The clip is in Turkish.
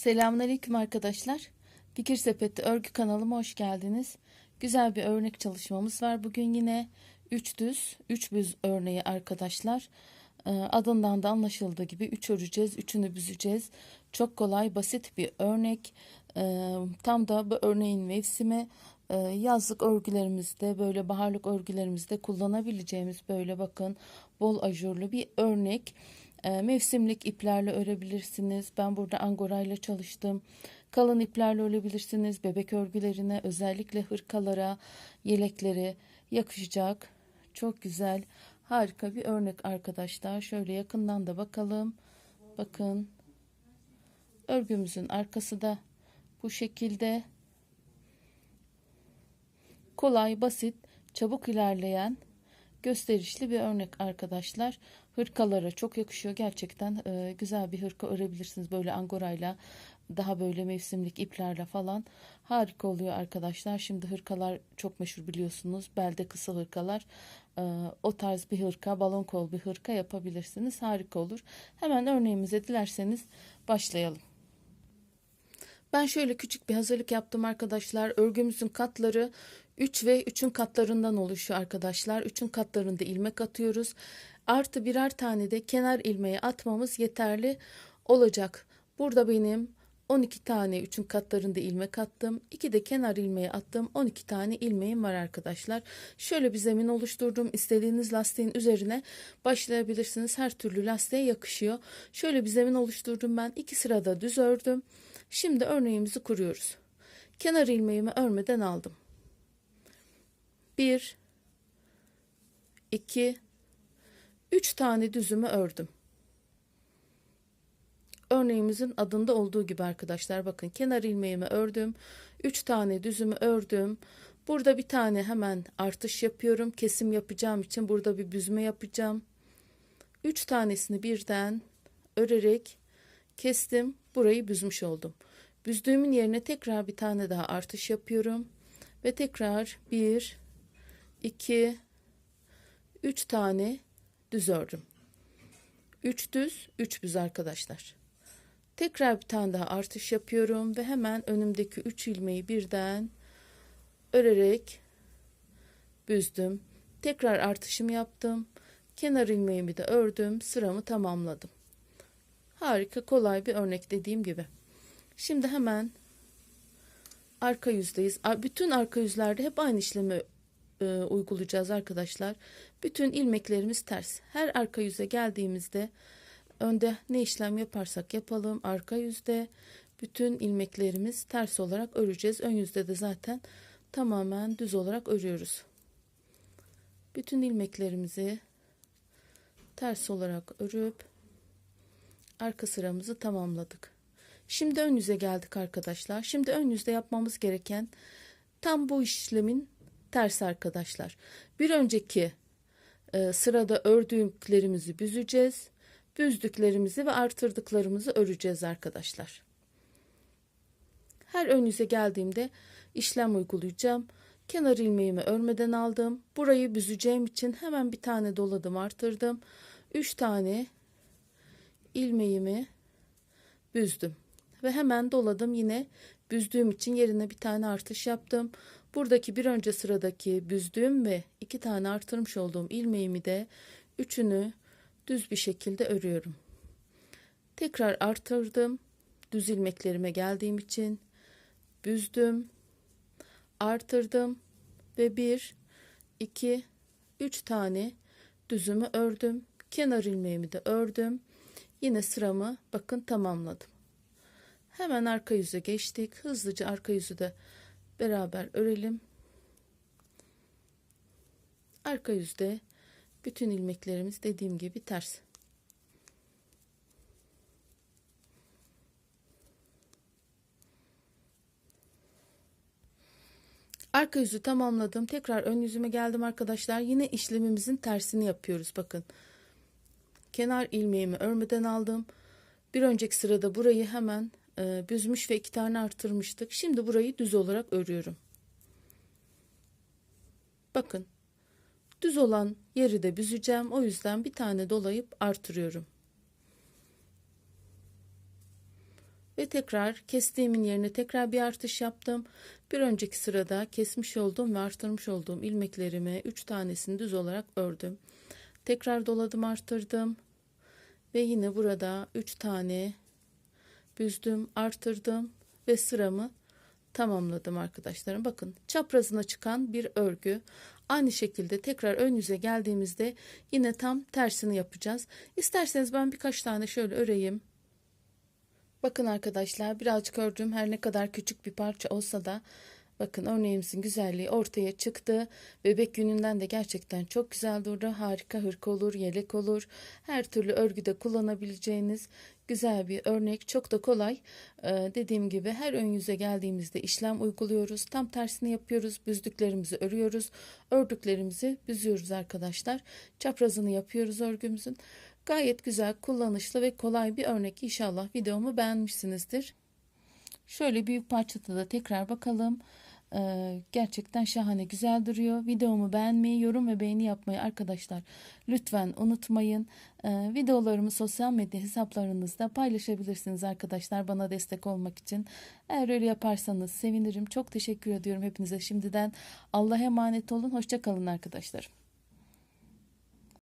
Selamünaleyküm arkadaşlar. Fikir Sepeti Örgü kanalıma hoş geldiniz. Güzel bir örnek çalışmamız var. Bugün yine 3 düz, 3 büz örneği arkadaşlar. Ee, Adından da anlaşıldığı gibi 3 öreceğiz, 3'ünü büzeceğiz. Çok kolay, basit bir örnek. Ee, Tam da bu örneğin mevsimi e, yazlık örgülerimizde, böyle baharlık örgülerimizde kullanabileceğimiz böyle bakın bol ajurlu bir örnek. E, mevsimlik iplerle örebilirsiniz. Ben burada angora ile çalıştım. Kalın iplerle örebilirsiniz. Bebek örgülerine, özellikle hırkalara, yeleklere yakışacak. Çok güzel, harika bir örnek arkadaşlar. Şöyle yakından da bakalım. Bakın. Örgümüzün arkası da bu şekilde. Kolay, basit, çabuk ilerleyen gösterişli bir örnek arkadaşlar. Hırkalara çok yakışıyor. Gerçekten e, güzel bir hırka örebilirsiniz. Böyle angorayla daha böyle mevsimlik iplerle falan harika oluyor arkadaşlar. Şimdi hırkalar çok meşhur biliyorsunuz. Belde kısa hırkalar. E, o tarz bir hırka, balon kol bir hırka yapabilirsiniz. Harika olur. Hemen örneğimize dilerseniz başlayalım. Ben şöyle küçük bir hazırlık yaptım arkadaşlar. Örgümüzün katları 3 ve 3'ün katlarından oluşuyor arkadaşlar. 3'ün katlarında ilmek atıyoruz. Artı birer tane de kenar ilmeği atmamız yeterli olacak. Burada benim 12 tane 3'ün katlarında ilmek attım. 2 de kenar ilmeği attım. 12 tane ilmeğim var arkadaşlar. Şöyle bir zemin oluşturdum. İstediğiniz lastiğin üzerine başlayabilirsiniz. Her türlü lastiğe yakışıyor. Şöyle bir zemin oluşturdum ben. 2 sırada düz ördüm. Şimdi örneğimizi kuruyoruz. Kenar ilmeğimi örmeden aldım. 1 2 3 tane düzümü ördüm. Örneğimizin adında olduğu gibi arkadaşlar bakın kenar ilmeğimi ördüm. 3 tane düzümü ördüm. Burada bir tane hemen artış yapıyorum. Kesim yapacağım için burada bir büzme yapacağım. 3 tanesini birden örerek kestim. Burayı büzmüş oldum. Büzdüğümün yerine tekrar bir tane daha artış yapıyorum. Ve tekrar 1 2 3 tane düz ördüm. 3 düz, 3 büz arkadaşlar. Tekrar bir tane daha artış yapıyorum ve hemen önümdeki 3 ilmeği birden örerek büzdüm. Tekrar artışımı yaptım. Kenar ilmeğimi de ördüm. Sıramı tamamladım. Harika kolay bir örnek dediğim gibi. Şimdi hemen arka yüzdeyiz. Bütün arka yüzlerde hep aynı işlemi e, uygulayacağız arkadaşlar. Bütün ilmeklerimiz ters. Her arka yüze geldiğimizde önde ne işlem yaparsak yapalım arka yüzde bütün ilmeklerimiz ters olarak öreceğiz. Ön yüzde de zaten tamamen düz olarak örüyoruz. Bütün ilmeklerimizi ters olarak örüp arka sıramızı tamamladık. Şimdi ön yüze geldik arkadaşlar. Şimdi ön yüzde yapmamız gereken tam bu işlemin ters arkadaşlar. Bir önceki e, sırada ördüklerimizi büzeceğiz. Büzdüklerimizi ve artırdıklarımızı öreceğiz arkadaşlar. Her ön yüze geldiğimde işlem uygulayacağım. Kenar ilmeğimi örmeden aldım. Burayı büzeceğim için hemen bir tane doladım artırdım. 3 tane ilmeğimi büzdüm. Ve hemen doladım yine büzdüğüm için yerine bir tane artış yaptım. Buradaki bir önce sıradaki büzdüğüm ve iki tane artırmış olduğum ilmeğimi de üçünü düz bir şekilde örüyorum. Tekrar artırdım. Düz ilmeklerime geldiğim için büzdüm. Artırdım ve bir, iki, üç tane düzümü ördüm. Kenar ilmeğimi de ördüm. Yine sıramı bakın tamamladım. Hemen arka yüze geçtik. Hızlıca arka yüzü de beraber örelim. Arka yüzde bütün ilmeklerimiz dediğim gibi ters. Arka yüzü tamamladım. Tekrar ön yüzüme geldim arkadaşlar. Yine işlemimizin tersini yapıyoruz. Bakın. Kenar ilmeğimi örmeden aldım. Bir önceki sırada burayı hemen e, büzmüş ve iki tane artırmıştık. Şimdi burayı düz olarak örüyorum. Bakın düz olan yeri de büzeceğim. O yüzden bir tane dolayıp artırıyorum. Ve tekrar kestiğimin yerine tekrar bir artış yaptım. Bir önceki sırada kesmiş olduğum ve artırmış olduğum ilmeklerimi 3 tanesini düz olarak ördüm. Tekrar doladım arttırdım. Ve yine burada 3 tane büzdüm artırdım ve sıramı tamamladım arkadaşlarım. Bakın çaprazına çıkan bir örgü. Aynı şekilde tekrar ön yüze geldiğimizde yine tam tersini yapacağız. İsterseniz ben birkaç tane şöyle öreyim. Bakın arkadaşlar birazcık ördüm her ne kadar küçük bir parça olsa da bakın örneğimizin güzelliği ortaya çıktı. Bebek gününden de gerçekten çok güzel durdu. Harika hırka olur, yelek olur. Her türlü örgüde kullanabileceğiniz güzel bir örnek. Çok da kolay. Ee, dediğim gibi her ön yüze geldiğimizde işlem uyguluyoruz. Tam tersini yapıyoruz. Büzdüklerimizi örüyoruz. Ördüklerimizi büzüyoruz arkadaşlar. Çaprazını yapıyoruz örgümüzün. Gayet güzel, kullanışlı ve kolay bir örnek. İnşallah videomu beğenmişsinizdir. Şöyle büyük parçada da tekrar bakalım. Ee, gerçekten şahane güzel duruyor. Videomu beğenmeyi, yorum ve beğeni yapmayı arkadaşlar lütfen unutmayın. Ee, videolarımı sosyal medya hesaplarınızda paylaşabilirsiniz arkadaşlar bana destek olmak için. Eğer öyle yaparsanız sevinirim. Çok teşekkür ediyorum hepinize şimdiden. Allah'a emanet olun. Hoşçakalın arkadaşlar.